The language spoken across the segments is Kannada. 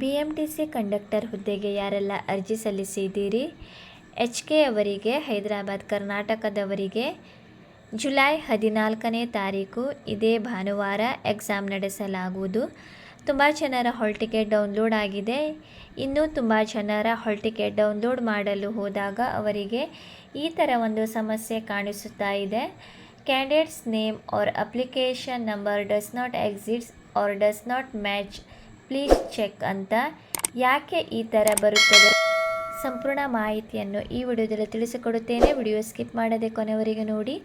B M T C conductor ಹುದ್ದೆಗೆ ಯಾರೆಲ್ಲ ಅರ್ಜಿ ಸಲ್ಲಿಸಿದ್ದೀರಿ? ಎಚ್ ಕೆ ಅವರಿಗೆ, ಹೈದರಾಬಾದ್ ಕರ್ನಾಟಕದವರಿಗೆ ಜುಲೈ ಹದಿನಾಲ್ಕನೇ ತಾರೀಕು ಇದೇ ಭಾನುವಾರ ಎಕ್ಸಾಮ್ ನಡೆಸಲಾಗುವುದು. ತುಂಬ ಜನರ ಹಾಲ್ ಟಿಕೆಟ್ ಡೌನ್ಲೋಡ್ ಆಗಿದೆ. ಇನ್ನೂ ತುಂಬ ಜನರ ಹಾಲ್ ಟಿಕೆಟ್ ಡೌನ್ಲೋಡ್ ಮಾಡಲು ಹೋದಾಗ ಅವರಿಗೆ ಈ ಥರ ಒಂದು ಸಮಸ್ಯೆ ಕಾಣಿಸುತ್ತಾ ಇದೆ. Candidates name or application number does not exists or does not match please check ಅಂತ ಯಾಕೆ ಈ ಥರ ಬರುತ್ತದೆ? ಸಂಪೂರ್ಣ ಮಾಹಿತಿಯನ್ನು ಈ ವಿಡಿಯೋದಲ್ಲಿ ತಿಳಿಸಿಕೊಡುತ್ತೇನೆ. ವಿಡಿಯೋ ಸ್ಕಿಪ್ ಮಾಡದೆ ಕೊನೆವರೆಗೆ ನೋಡಿ.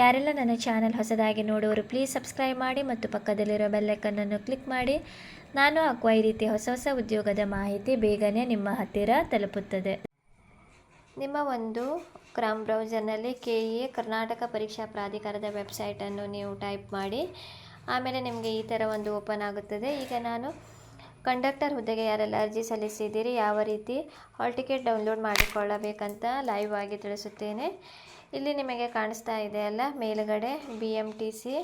ಯಾರೆಲ್ಲ ನನ್ನ ಚಾನಲ್ ಹೊಸದಾಗಿ ನೋಡುವರು ಪ್ಲೀಸ್ ಸಬ್ಸ್ಕ್ರೈಬ್ ಮಾಡಿ ಮತ್ತು ಪಕ್ಕದಲ್ಲಿರೋ ಬೆಲ್ಲೈಕನ್ನನ್ನು ಕ್ಲಿಕ್ ಮಾಡಿ. ನಾನು ಹಾಕುವ ಈ ರೀತಿ ಹೊಸ ಹೊಸ ಉದ್ಯೋಗದ ಮಾಹಿತಿ ಬೇಗನೆ ನಿಮ್ಮ ಹತ್ತಿರ ತಲುಪುತ್ತದೆ. ನಿಮ್ಮ ಒಂದು ಕ್ರಾಮ್ ಬ್ರೌಸರ್ನಲ್ಲಿ ಕೆ ಇ ಎ ಕರ್ನಾಟಕ ಪರೀಕ್ಷಾ ಪ್ರಾಧಿಕಾರದ ವೆಬ್ಸೈಟನ್ನು ನೀವು ಟೈಪ್ ಮಾಡಿ. ಆಮೇಲೆ ನಿಮಗೆ ಈ ಥರ ಒಂದು ಓಪನ್ ಆಗುತ್ತದೆ. ಈಗ ನಾನು ಕಂಡಕ್ಟರ್ ಹುದ್ದೆಗೆ ಯಾರೆಲ್ಲ ಅರ್ಜಿ ಸಲ್ಲಿಸಿದ್ದೀರಿ, ಯಾವ ರೀತಿ ಹಾಲ್ ಟಿಕೆಟ್ ಡೌನ್ಲೋಡ್ ಮಾಡಿಕೊಳ್ಳಬೇಕಂತ ಲೈವ್ ಆಗಿ ತಿಳಿಸುತ್ತೇನೆ. ಇಲ್ಲಿ ನಿಮಗೆ ಕಾಣಿಸ್ತಾ ಇದೆ ಅಲ್ಲ, ಮೇಲುಗಡೆ B M T C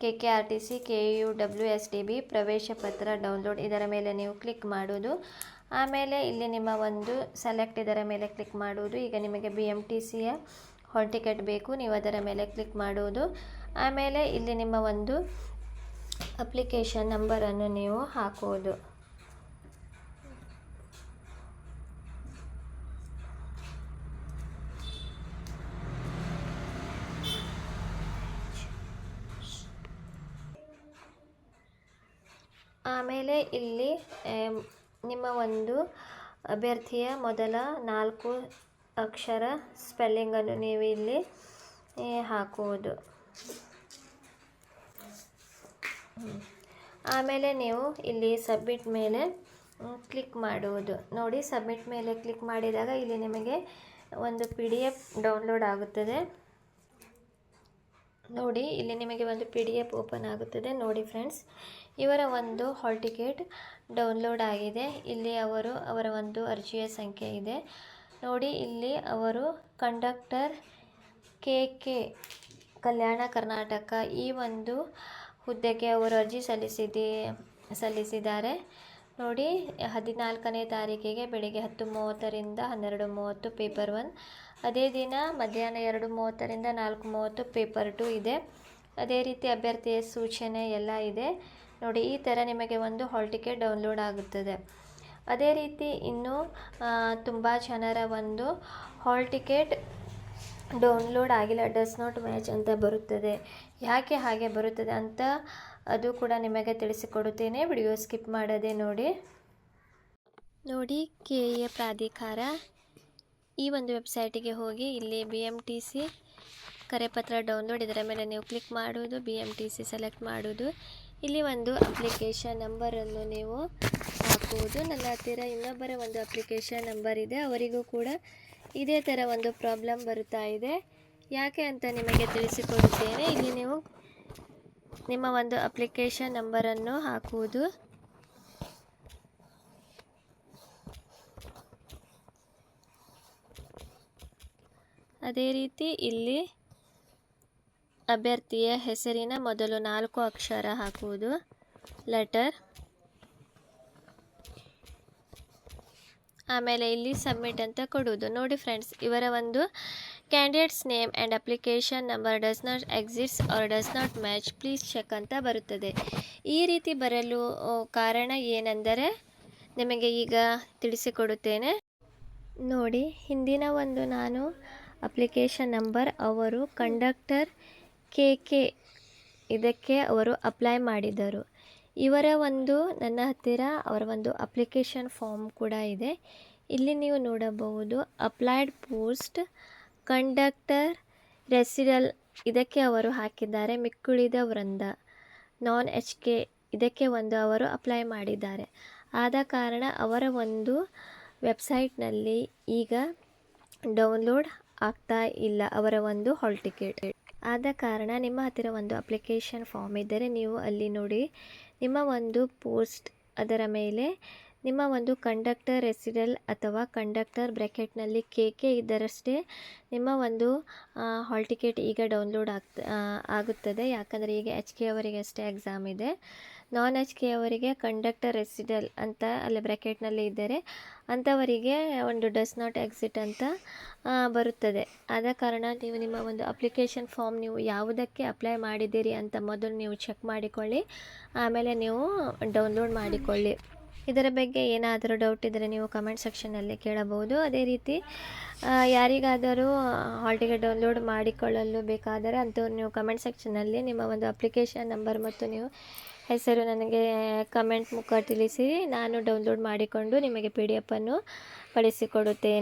K K R T C K U W S D B ಪ್ರವೇಶ ಪತ್ರ ಡೌನ್ಲೋಡ್. ಇದರ ಮೇಲೆ ನೀವು ಕ್ಲಿಕ್ ಮಾಡುವುದು. ಆಮೇಲೆ ಇಲ್ಲಿ ನಿಮ್ಮ ಒಂದು ಸೆಲೆಕ್ಟ್ ಇದರ ಮೇಲೆ ಕ್ಲಿಕ್ ಮಾಡುವುದು. ಈಗ ನಿಮಗೆ ಬಿ ಎಂ ಟಿ ಸಿಯ ಹಾಲ್ ಟಿಕೆಟ್ ಬೇಕು, ನೀವು ಅದರ ಮೇಲೆ ಕ್ಲಿಕ್ ಮಾಡುವುದು. ಆಮೇಲೆ ಇಲ್ಲಿ ನಿಮ್ಮ ಒಂದು ಅಪ್ಲಿಕೇಶನ್ ನಂಬರನ್ನು ನೀವು ಹಾಕುವುದು. ಆಮೇಲೆ ಇಲ್ಲಿ ನಿಮ್ಮ ಒಂದು ಅಭ್ಯರ್ಥಿಯ ಮೊದಲ ನಾಲ್ಕು ಅಕ್ಷರ ಸ್ಪೆಲ್ಲಿಂಗನ್ನು ನೀವು ಇಲ್ಲಿ ಹಾಕುವುದು. ಆಮೇಲೆ ನೀವು ಇಲ್ಲಿ ಸಬ್ಮಿಟ್ ಮೇಲೆ ಕ್ಲಿಕ್ ಮಾಡುವುದು. ನೋಡಿ ಸಬ್ಮಿಟ್ ಮೇಲೆ ಕ್ಲಿಕ್ ಮಾಡಿದಾಗ ಇಲ್ಲಿ ನಿಮಗೆ ಒಂದು ಪಿ ಡಿ ಎಫ್ ಡೌನ್ಲೋಡ್ ಆಗುತ್ತದೆ. ನೋಡಿ, ಇಲ್ಲಿ ನಿಮಗೆ ಒಂದು ಪಿ ಡಿ ಎಫ್ ಓಪನ್ ಆಗುತ್ತದೆ. ನೋಡಿ ಫ್ರೆಂಡ್ಸ್ ಇವರ ಒಂದು ಹಾಲ್ ಟಿಕೆಟ್ ಡೌನ್ಲೋಡ್ ಆಗಿದೆ. ಇಲ್ಲಿ ಅವರು ಅವರ ಒಂದು ಅರ್ಜಿಯ ಸಂಖ್ಯೆ ಇದೆ. ನೋಡಿ, ಇಲ್ಲಿ ಅವರು conductor K K Kalyana Karnataka ಈ ಒಂದು ಹುದ್ದೆಗೆ ಅವರು ಅರ್ಜಿ ಸಲ್ಲಿಸಿದೆ, ಸಲ್ಲಿಸಿದ್ದಾರೆ. ನೋಡಿ, ಹದಿನಾಲ್ಕನೇ ತಾರೀಕಿಗೆ ಬೆಳಿಗ್ಗೆ ಹತ್ತು ಮೂವತ್ತರಿಂದ ಹನ್ನೆರಡು ಮೂವತ್ತು ಪೇಪರ್ ಒನ್ ಅದೇ ದಿನ ಮಧ್ಯಾಹ್ನ ಎರಡು ಮೂವತ್ತರಿಂದ ನಾಲ್ಕು ಮೂವತ್ತು ಪೇಪರ್ ಟು ಇದೆ. ಅದೇ ರೀತಿ ಅಭ್ಯರ್ಥಿಯ ಸೂಚನೆ ಎಲ್ಲ ಇದೆ. ನೋಡಿ, ಈ ಥರ ನಿಮಗೆ ಒಂದು ಹಾಲ್ ಟಿಕೆಟ್ ಡೌನ್ಲೋಡ್ ಆಗುತ್ತದೆ. ಅದೇ ರೀತಿ ಇನ್ನೂ ತುಂಬ ಜನರ ಒಂದು ಹಾಲ್ ಟಿಕೆಟ್ ಡೌನ್ಲೋಡ್ ಆಗಿಲ್ಲ, ಡಸ್ ನಾಟ್ ಮ್ಯಾಚ್ ಅಂತ ಬರುತ್ತದೆ. ಯಾಕೆ ಹಾಗೆ ಬರುತ್ತದೆ ಅಂತ ಅದು ಕೂಡ ನಿಮಗೆ ತಿಳಿಸಿಕೊಡುತ್ತೇನೆ. ವಿಡಿಯೋ ಸ್ಕಿಪ್ ಮಾಡದೆ ನೋಡಿ. ನೋಡಿ, ಕೆ ಎ ಪ್ರಾಧಿಕಾರ ಈ ಒಂದು ವೆಬ್ಸೈಟಿಗೆ ಹೋಗಿ, ಇಲ್ಲಿ ಬಿ ಎಂ ಟಿ ಸಿ ಕರೆಪತ್ರ ಡೌನ್ಲೋಡ್, ಇದರ ಮೇಲೆ ನೀವು ಕ್ಲಿಕ್ ಮಾಡುವುದು, B M T C select ಮಾಡುವುದು. ಇಲ್ಲಿ ಒಂದು ಅಪ್ಲಿಕೇಶನ್ ನಂಬರನ್ನು ನೀವು ಹಾಕುವುದು. ನನ್ನ ಹತ್ತಿರ ಇನ್ನೊಬ್ಬರ ಒಂದು ಅಪ್ಲಿಕೇಶನ್ ನಂಬರ್ ಇದೆ. ಅವರಿಗೂ ಕೂಡ ಇದೇ ಥರ ಒಂದು ಪ್ರಾಬ್ಲಮ್ ಬರುತ್ತಾ ಇದೆ. ಯಾಕೆ ಅಂತ ನಿಮಗೆ ತಿಳಿಸಿಕೊಡುತ್ತೇನೆ. ಇಲ್ಲಿ ನೀವು ನಿಮ್ಮ ಒಂದು ಅಪ್ಲಿಕೇಶನ್ ನಂಬರನ್ನು ಹಾಕುವುದು. ಅದೇ ರೀತಿ ಇಲ್ಲಿ ಅಭ್ಯರ್ಥಿಯ ಹೆಸರಿನ ಮೊದಲು ನಾಲ್ಕು ಅಕ್ಷರ ಹಾಕುವುದು. ಲೆಟರ್. ಆಮೇಲೆ ಇಲ್ಲಿ ಸಬ್ಮಿಟ್ ಅಂತ ಕೊಡುವುದು. ನೋಡಿ ಫ್ರೆಂಡ್ಸ್, ಇವರ ಒಂದು candidates name and application number does not exists or does not match please check ಅಂತ ಬರುತ್ತದೆ. ಈ ರೀತಿ ಬರಲು ಕಾರಣ ಏನೆಂದರೆ ನಿಮಗೆ ಈಗ ತಿಳಿಸಿಕೊಡುತ್ತೇನೆ. ನೋಡಿ, ಹಿಂದಿನ ಒಂದು ನಾನು ಅಪ್ಲಿಕೇಶನ್ ನಂಬರ್ ಅವರು ಕಂಡಕ್ಟರ್ ಕೆ ಕೆ ಇದಕ್ಕೆ ಅವರು ಅಪ್ಲೈ ಮಾಡಿದರು. ಇವರ ಒಂದು, ನನ್ನ ಹತ್ತಿರ ಅವರ ಒಂದು ಅಪ್ಲಿಕೇಶನ್ ಫಾರ್ಮ್ ಕೂಡ ಇದೆ. ಇಲ್ಲಿ ನೀವು ನೋಡಬಹುದು ಅಪ್ಲೈಡ್ ಪೋಸ್ಟ್ ಕಂಡಕ್ಟರ್ ರೆಸಿಡಲ್ ಇದಕ್ಕೆ ಅವರು ಹಾಕಿದ್ದಾರೆ, ಮಿಕ್ಕುಳಿದ ವೃಂದ ನಾನ್ ಎಚ್ ಕೆ ಇದಕ್ಕೆ ಒಂದು ಅವರು ಅಪ್ಲೈ ಮಾಡಿದ್ದಾರೆ. ಆದ ಕಾರಣ ಅವರ ಒಂದು ವೆಬ್ಸೈಟ್ನಲ್ಲಿ ಈಗ ಡೌನ್ಲೋಡ್ ಆಗ್ತಾ ಇಲ್ಲ, ಅವರ ಒಂದು ಹಾಲ್ ಟಿಕೆಟ್ ಆದ ಕಾರಣ ನಿಮ್ಮ ಹತ್ತಿರ ಒಂದು ಅಪ್ಲಿಕೇಶನ್ ಫಾರ್ಮ್ ಇದ್ದರೆ ನೀವು ಅಲ್ಲಿ ನೋಡಿ. ನಿಮ್ಮ ಒಂದು ಪೋಸ್ಟ್ ಅದರ ಮೇಲೆ ನಿಮ್ಮ ಒಂದು ಕಂಡಕ್ಟರ್ ರೆಸಿಡಲ್ ಅಥವಾ ಕಂಡಕ್ಟರ್ ಬ್ರ್ಯಾಕೆಟ್ನಲ್ಲಿ ಕೆ ಕೆ ಇದ್ದರಷ್ಟೇ ನಿಮ್ಮ ಒಂದು ಹಾಲ್ ಟಿಕೆಟ್ ಈಗ ಡೌನ್ಲೋಡ್ ಆಗ್ತ ಆಗುತ್ತದೆ. ಯಾಕಂದರೆ ಈಗ ಎಚ್ ಕೆ ಅವರಿಗೆ ಅಷ್ಟೇ ಎಕ್ಸಾಮ್ ಇದೆ. ನಾನ್ ಎಚ್ ಕೆ ಅವರಿಗೆ ಕಂಡಕ್ಟರ್ ರೆಸಿಡಲ್ ಅಂತ ಅಲ್ಲಿ ಬ್ರ್ಯಾಕೆಟ್ನಲ್ಲಿ ಇದ್ದರೆ ಅಂಥವರಿಗೆ ಒಂದು ಡಸ್ ನಾಟ್ ಎಕ್ಸಿಟ್ ಅಂತ ಬರುತ್ತದೆ. ಆದ ಕಾರಣ ನೀವು ನಿಮ್ಮ ಒಂದು ಅಪ್ಲಿಕೇಶನ್ ಫಾರ್ಮ್ ನೀವು ಯಾವುದಕ್ಕೆ ಅಪ್ಲೈ ಮಾಡಿದ್ದೀರಿ ಅಂತ ಮೊದಲು ನೀವು ಚೆಕ್ ಮಾಡಿಕೊಳ್ಳಿ. ಆಮೇಲೆ ನೀವು ಡೌನ್ಲೋಡ್ ಮಾಡಿಕೊಳ್ಳಿ. ಇದರ ಬಗ್ಗೆ ಏನಾದರೂ ಡೌಟ್ ಇದ್ದರೆ ನೀವು ಕಮೆಂಟ್ ಸೆಕ್ಷನಲ್ಲಿ ಕೇಳಬಹುದು. ಅದೇ ರೀತಿ ಯಾರಿಗಾದರೂ ಹಾಲ್ ಡೌನ್ಲೋಡ್ ಮಾಡಿಕೊಳ್ಳಲು ಬೇಕಾದರೆ ಅಂಥವ್ರು ನೀವು ಕಮೆಂಟ್ ಸೆಕ್ಷನಲ್ಲಿ ನಿಮ್ಮ ಒಂದು ಅಪ್ಲಿಕೇಶನ್ ನಂಬರ್ ಮತ್ತು ನೀವು ಹೆಸರು ನನಗೆ ಕಮೆಂಟ್ ಮುಖ ತಿಳಿಸಿ, ನಾನು ಡೌನ್ಲೋಡ್ ಮಾಡಿಕೊಂಡು ನಿಮಗೆ ಪಿ ಡಿ ಎಫನ್ನು ಕಳಿಸಿಕೊಡುತ್ತೇನೆ